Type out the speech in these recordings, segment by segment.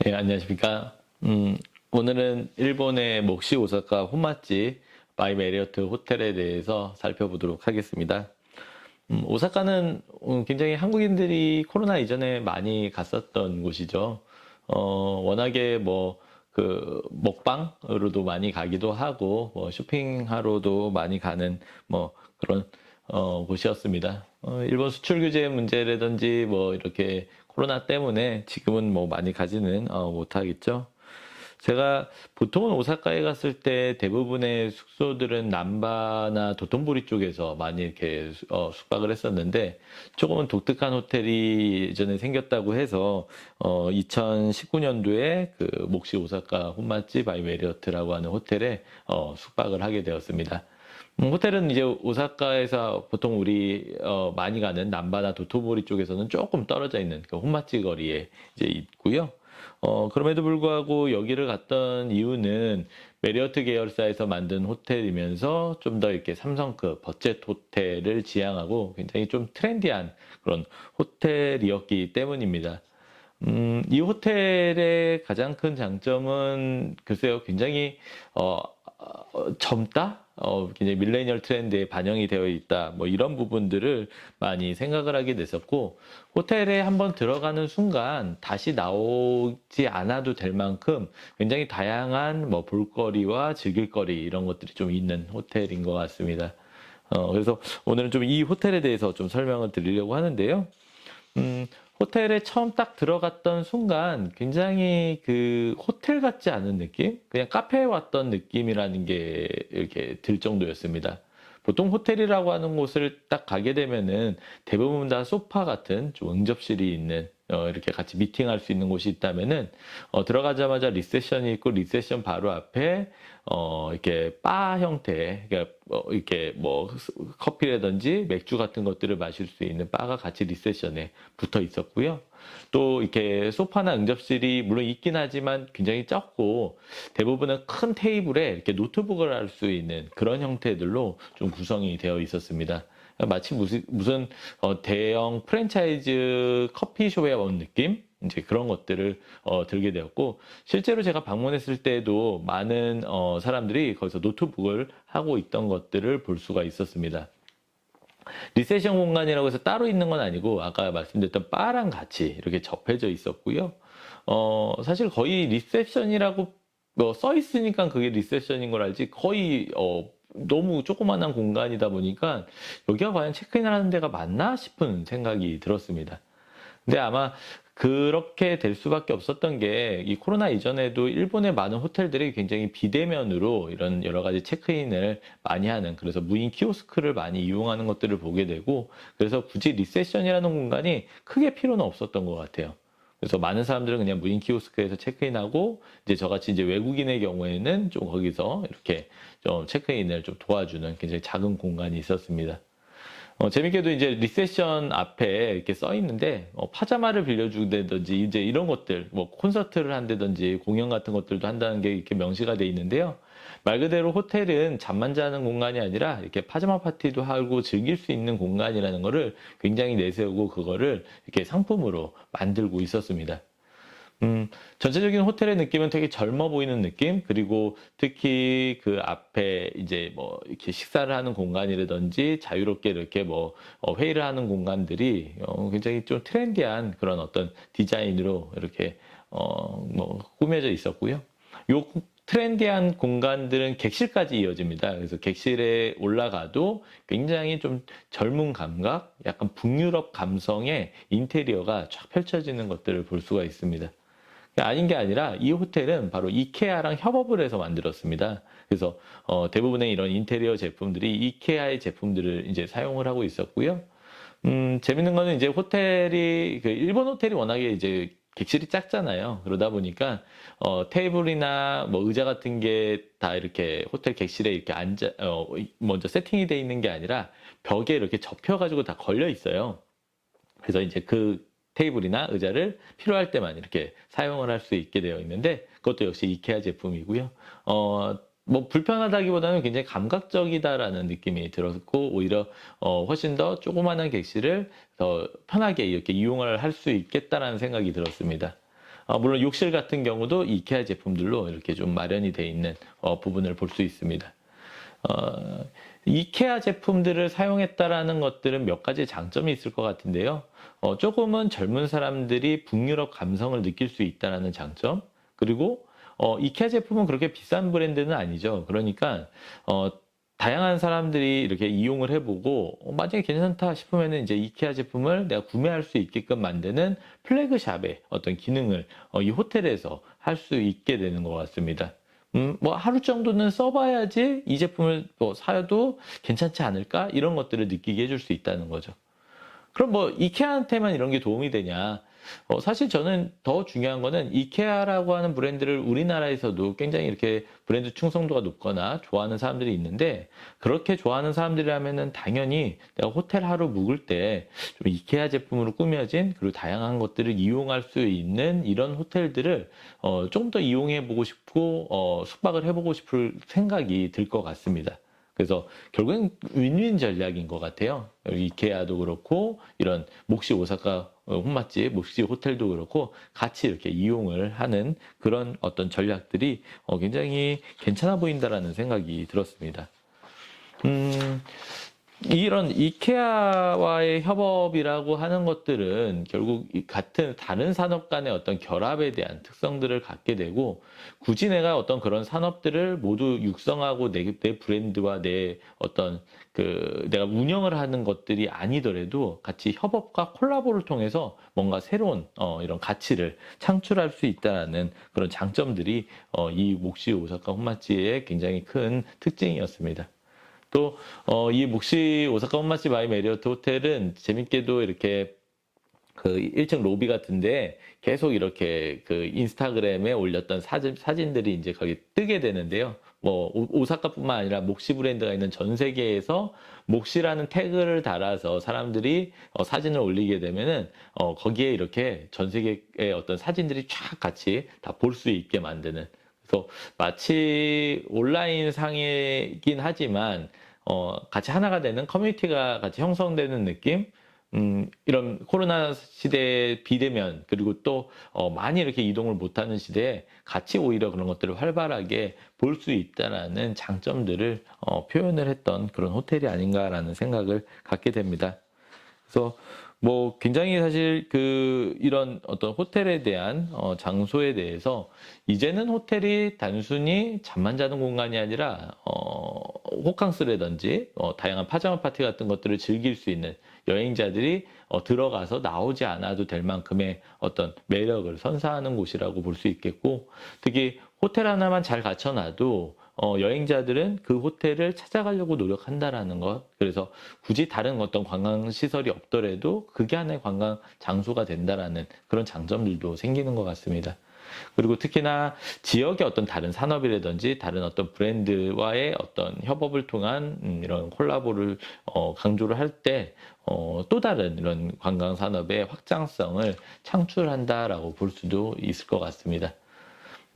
안녕하십니까. 음, 오늘은 일본의 목시 오사카 혼맛집 바이 메리어트 호텔에 대해서 살펴보도록 하겠습니다. 음, 오사카는 음, 굉장히 한국인들이 코로나 이전에 많이 갔었던 곳이죠. 어, 워낙에 뭐, 그, 먹방으로도 많이 가기도 하고, 뭐, 쇼핑하러도 많이 가는, 뭐, 그런, 어, 곳이었습니다. 어, 일본 수출 규제 문제라든지, 뭐, 이렇게 코로나 때문에 지금은 뭐 많이 가지는, 어, 못하겠죠. 제가 보통은 오사카에 갔을 때 대부분의 숙소들은 남바나 도톤보리 쪽에서 많이 이렇게 수- 어, 숙박을 했었는데 조금은 독특한 호텔이 예전에 생겼다고 해서 어, 2019년도에 그 목시 오사카 혼맛집 바이 메리어트라고 하는 호텔에 어, 숙박을 하게 되었습니다. 음, 호텔은 이제 오사카에서 보통 우리 어, 많이 가는 남바나 도토보리 쪽에서는 조금 떨어져 있는 그 혼맛집 거리에 이제 있고요. 어, 그럼에도 불구하고 여기를 갔던 이유는 메리어트 계열사에서 만든 호텔이면서 좀 더 이렇게 삼성급 버젯 호텔을 지향하고 굉장히 좀 트렌디한 그런 호텔이었기 때문입니다. 음, 이 호텔의 가장 큰 장점은 글쎄요, 굉장히 어, 어, 젊다? 어, 굉장히 밀레니얼 트렌드에 반영이 되어 있다. 뭐 이런 부분들을 많이 생각을 하게 됐었고, 호텔에 한번 들어가는 순간 다시 나오지 않아도 될 만큼 굉장히 다양한 뭐 볼거리와 즐길거리 이런 것들이 좀 있는 호텔인 것 같습니다. 어, 그래서 오늘은 좀 이 호텔에 대해서 좀 설명을 드리려고 하는데요. 음, 호텔에 처음 딱 들어갔던 순간 굉장히 그 호텔 같지 않은 느낌? 그냥 카페에 왔던 느낌이라는 게 이렇게 들 정도였습니다. 보통 호텔이라고 하는 곳을 딱 가게 되면은 대부분 다 소파 같은 좀 응접실이 있는 어, 이렇게 같이 미팅할 수 있는 곳이 있다면은 어, 들어가자마자 리셉션이 있고 리셉션 바로 앞에 어, 이렇게 바 형태, 그러니까 어, 이렇게 뭐 커피라든지 맥주 같은 것들을 마실 수 있는 바가 같이 리셉션에 붙어 있었고요. 또 이렇게 소파나 응접실이 물론 있긴 하지만 굉장히 적고 대부분은 큰 테이블에 이렇게 노트북을 할 수 있는 그런 형태들로 좀 구성이 되어 있었습니다. 마치 무슨, 무슨 어, 대형 프랜차이즈 커피숍에 온 느낌? 이제 그런 것들을 어, 들게 되었고 실제로 제가 방문했을 때도 많은 어, 사람들이 거기서 노트북을 하고 있던 것들을 볼 수가 있었습니다. 리세션 공간이라고 해서 따로 있는 건 아니고 아까 말씀드렸던 바랑 같이 이렇게 접해져 있었고요. 어, 사실 거의 리셉션이라고 뭐 써 있으니까 그게 리셉션인 걸 알지 거의 어, 너무 조그만한 공간이다 보니까 여기가 과연 체크인을 하는 데가 맞나 싶은 생각이 들었습니다. 근데 아마 그렇게 될 수밖에 없었던 게 이 코로나 이전에도 일본의 많은 호텔들이 굉장히 비대면으로 이런 여러 가지 체크인을 많이 하는 그래서 무인 키오스크를 많이 이용하는 것들을 보게 되고 그래서 굳이 리세션이라는 공간이 크게 필요는 없었던 것 같아요. 그래서 많은 사람들은 그냥 무인 키오스크에서 체크인하고 이제 저같이 이제 외국인의 경우에는 좀 거기서 이렇게 좀 체크인을 좀 도와주는 굉장히 작은 공간이 있었습니다. 어, 재밌게도 이제 리세션 앞에 이렇게 써 있는데 어, 파자마를 빌려주다든지 이제 이런 것들 뭐 콘서트를 한다든지 공연 같은 것들도 한다는 게 이렇게 명시가 돼 있는데요. 말 그대로 호텔은 잠만 자는 공간이 아니라 이렇게 파자마 파티도 하고 즐길 수 있는 공간이라는 거를 굉장히 내세우고 그거를 이렇게 상품으로 만들고 있었습니다. 음, 전체적인 호텔의 느낌은 되게 젊어 보이는 느낌, 그리고 특히 그 앞에 이제 뭐 이렇게 식사를 하는 공간이라든지 자유롭게 이렇게 뭐 어, 회의를 하는 공간들이 어, 굉장히 좀 트렌디한 그런 어떤 디자인으로 이렇게 어, 뭐 꾸며져 있었고요. 요 트렌디한 공간들은 객실까지 이어집니다. 그래서 객실에 올라가도 굉장히 좀 젊은 감각, 약간 북유럽 감성의 인테리어가 쫙 펼쳐지는 것들을 볼 수가 있습니다. 아닌 게 아니라 이 호텔은 바로 이케아랑 협업을 해서 만들었습니다. 그래서 어, 대부분의 이런 인테리어 제품들이 이케아의 제품들을 이제 사용을 하고 있었고요. 음, 재밌는 거는 이제 호텔이 그 일본 호텔이 워낙에 이제 객실이 작잖아요. 그러다 보니까 어, 테이블이나 뭐 의자 같은 게 다 이렇게 호텔 객실에 이렇게 앉아 어, 먼저 세팅이 돼 있는 게 아니라 벽에 이렇게 접혀 가지고 다 걸려 있어요. 그래서 이제 그 테이블이나 의자를 필요할 때만 이렇게 사용을 할 수 있게 되어 있는데 그것도 역시 이케아 제품이고요. 어, 뭐 불편하다기보다는 굉장히 감각적이다라는 느낌이 들었고 오히려 어, 훨씬 더 조그마한 객실을 더 편하게 이렇게 이용을 할 수 있겠다라는 생각이 들었습니다. 어, 물론 욕실 같은 경우도 이케아 제품들로 이렇게 좀 마련이 돼 있는 어, 부분을 볼 수 있습니다. 어, 이케아 제품들을 사용했다라는 것들은 몇 가지 장점이 있을 것 같은데요. 어, 조금은 젊은 사람들이 북유럽 감성을 느낄 수 있다라는 장점, 그리고 어, 이케아 제품은 그렇게 비싼 브랜드는 아니죠. 그러니까 어, 다양한 사람들이 이렇게 이용을 해보고 어, 만약에 괜찮다 싶으면은 이제 이케아 제품을 내가 구매할 수 있게끔 만드는 플래그샵의 어떤 기능을 어, 이 호텔에서 할 수 있게 되는 것 같습니다. 음, 뭐 하루 정도는 써봐야지 이 제품을 뭐 사도 괜찮지 않을까 이런 것들을 느끼게 해줄 수 있다는 거죠. 그럼 뭐 이케아한테만 이런 게 도움이 되냐? 어, 사실 저는 더 중요한 거는 이케아라고 하는 브랜드를 우리나라에서도 굉장히 이렇게 브랜드 충성도가 높거나 좋아하는 사람들이 있는데 그렇게 좋아하는 사람들이라면은 당연히 내가 호텔 하루 묵을 때 좀 이케아 제품으로 꾸며진 그리고 다양한 것들을 이용할 수 있는 이런 호텔들을 어, 좀 더 이용해 보고 싶고 어, 숙박을 해보고 싶을 생각이 들 것 같습니다. 그래서 결국엔 윈윈 전략인 것 같아요. 여기 이케아도 그렇고 이런 몫이 오사카 어, 홈맛집, 몫이 호텔도 그렇고 같이 이렇게 이용을 하는 그런 어떤 전략들이 어, 굉장히 괜찮아 보인다라는 생각이 들었습니다. 음, 이런 이케아와의 협업이라고 하는 것들은 결국 이 같은 다른 산업 간의 어떤 결합에 대한 특성들을 갖게 되고 굳이 내가 어떤 그런 산업들을 모두 육성하고 내, 내 브랜드와 내 어떤 그 내가 운영을 하는 것들이 아니더라도 같이 협업과 콜라보를 통해서 뭔가 새로운 어, 이런 가치를 창출할 수 있다는 그런 장점들이 어, 이 몫이 오사카 홈마치의 굉장히 큰 특징이었습니다. 또, 어, 이 몫이 오사카 홈마치 바이 메리어트 호텔은 재밌게도 이렇게 그 1층 로비 같은데 계속 이렇게 그 인스타그램에 올렸던 사진, 사진들이 이제 거기 뜨게 되는데요. 뭐, 오- 오사카뿐만 아니라 몫이 브랜드가 있는 전 세계에서 몫이라는 태그를 달아서 사람들이 어, 사진을 올리게 되면은 어, 거기에 이렇게 전 세계의 어떤 사진들이 쫙 같이 다 볼 수 있게 만드는 그래서 마치 온라인 상이긴 하지만 어, 같이 하나가 되는 커뮤니티가 같이 형성되는 느낌? 음, 이런 코로나 시대에 비대면, 그리고 또, 어, 많이 이렇게 이동을 못하는 시대에 같이 오히려 그런 것들을 활발하게 볼 수 있다라는 장점들을, 어, 표현을 했던 그런 호텔이 아닌가라는 생각을 갖게 됩니다. 그래서 뭐 굉장히 사실 그 이런 어떤 호텔에 대한 어, 장소에 대해서 이제는 호텔이 단순히 잠만 자는 공간이 아니라 어, 호캉스라든지 어, 다양한 파자마 파티 같은 것들을 즐길 수 있는 여행자들이 어, 들어가서 나오지 않아도 될 만큼의 어떤 매력을 선사하는 곳이라고 볼 수 있겠고 특히 호텔 하나만 잘 갖춰놔도 어, 여행자들은 그 호텔을 찾아가려고 노력한다라는 것. 그래서 굳이 다른 어떤 관광 시설이 없더라도 그게 하나의 관광 장소가 된다라는 그런 장점들도 생기는 것 같습니다. 그리고 특히나 지역의 어떤 다른 산업이라든지 다른 어떤 브랜드와의 어떤 협업을 통한 음, 이런 콜라보를 어, 강조를 할때 어, 또 다른 이런 관광 산업의 확장성을 창출한다라고 볼 수도 있을 것 같습니다.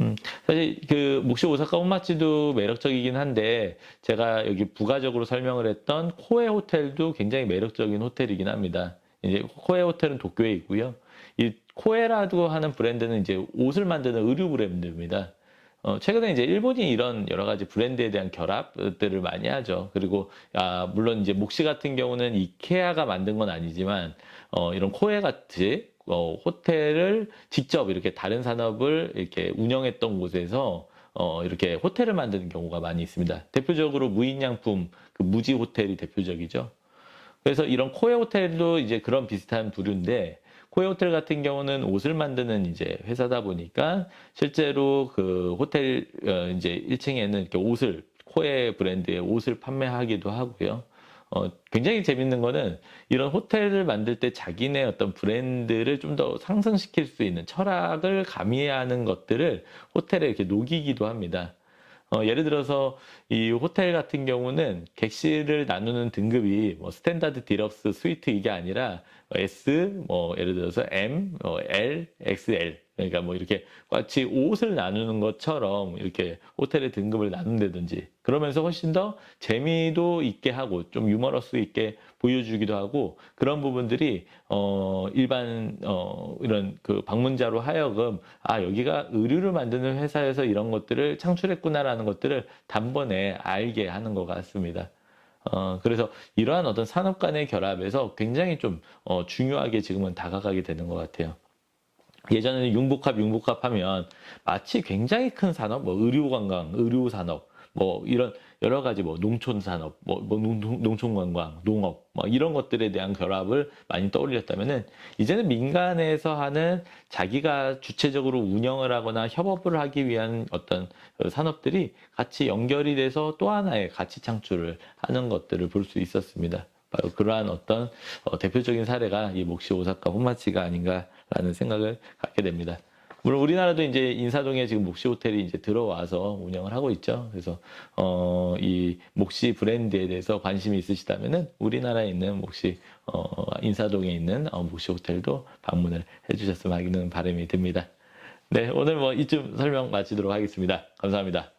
음, 사실 그 몫이 오사카 홈마치도 매력적이긴 한데 제가 여기 부가적으로 설명을 했던 코에 호텔도 굉장히 매력적인 호텔이긴 합니다. 이제 코에 호텔은 도쿄에 있고요. 이 코에라고 하는 브랜드는 이제 옷을 만드는 의류 브랜드입니다. 어, 최근에 이제 일본이 이런 여러 가지 브랜드에 대한 결합들을 많이 하죠. 그리고, 아, 물론 이제 몫이 같은 경우는 이케아가 만든 건 아니지만, 어, 이런 코에 같이, 어, 호텔을 직접 이렇게 다른 산업을 이렇게 운영했던 곳에서, 어, 이렇게 호텔을 만드는 경우가 많이 있습니다. 대표적으로 무인양품, 그 무지 호텔이 대표적이죠. 그래서 이런 코에 호텔도 이제 그런 비슷한 부류인데 코에 호텔 같은 경우는 옷을 만드는 이제 회사다 보니까 실제로 그 호텔 어, 이제 1층에는 이렇게 옷을 코에 브랜드의 옷을 판매하기도 하고요. 어, 굉장히 재밌는 거는 이런 호텔을 만들 때 자기네 어떤 브랜드를 좀 더 상승시킬 수 있는 철학을 가미하는 것들을 호텔에 이렇게 녹이기도 합니다. 어, 예를 들어서 이 호텔 같은 경우는 객실을 나누는 등급이 뭐 스탠다드 디럭스 스위트 이게 아니라 S 뭐 예를 들어서 M, 어, L, XL 그러니까 뭐 이렇게 마치 옷을 나누는 것처럼 이렇게 호텔의 등급을 나눈다든지 그러면서 훨씬 더 재미도 있게 하고 좀 유머러스 있게 보여주기도 하고 그런 부분들이 어 일반 어 이런 그 방문자로 하여금 아 여기가 의류를 만드는 회사에서 이런 것들을 창출했구나라는 것들을 단번에 알게 하는 것 같습니다. 어, 그래서 이러한 어떤 산업 간의 결합에서 굉장히 좀, 어, 중요하게 지금은 다가가게 되는 것 같아요. 예전에는 융복합, 융복합 하면 마치 굉장히 큰 산업, 뭐 의료 관광, 의료 산업, 뭐 이런 여러 가지 뭐 농촌 산업, 뭐, 뭐 농- 농촌 관광, 농업, 뭐 이런 것들에 대한 결합을 많이 떠올렸다면은 이제는 민간에서 하는 자기가 주체적으로 운영을 하거나 협업을 하기 위한 어떤 그 산업들이 같이 연결이 돼서 또 하나의 가치 창출을 하는 것들을 볼 수 있었습니다. 그러한 어떤 어, 대표적인 사례가 이 몫이 오사카 혼마치가 아닌가라는 생각을 갖게 됩니다. 물론 우리나라도 이제 인사동에 지금 몫이 호텔이 이제 들어와서 운영을 하고 있죠. 그래서 어, 이 몫이 브랜드에 대해서 관심이 있으시다면은 우리나라에 있는 몫이 어, 인사동에 있는 어, 몫이 호텔도 방문을 해주셨으면 하는 바람이 듭니다. 네, 오늘 뭐 이쯤 설명 마치도록 하겠습니다. 감사합니다.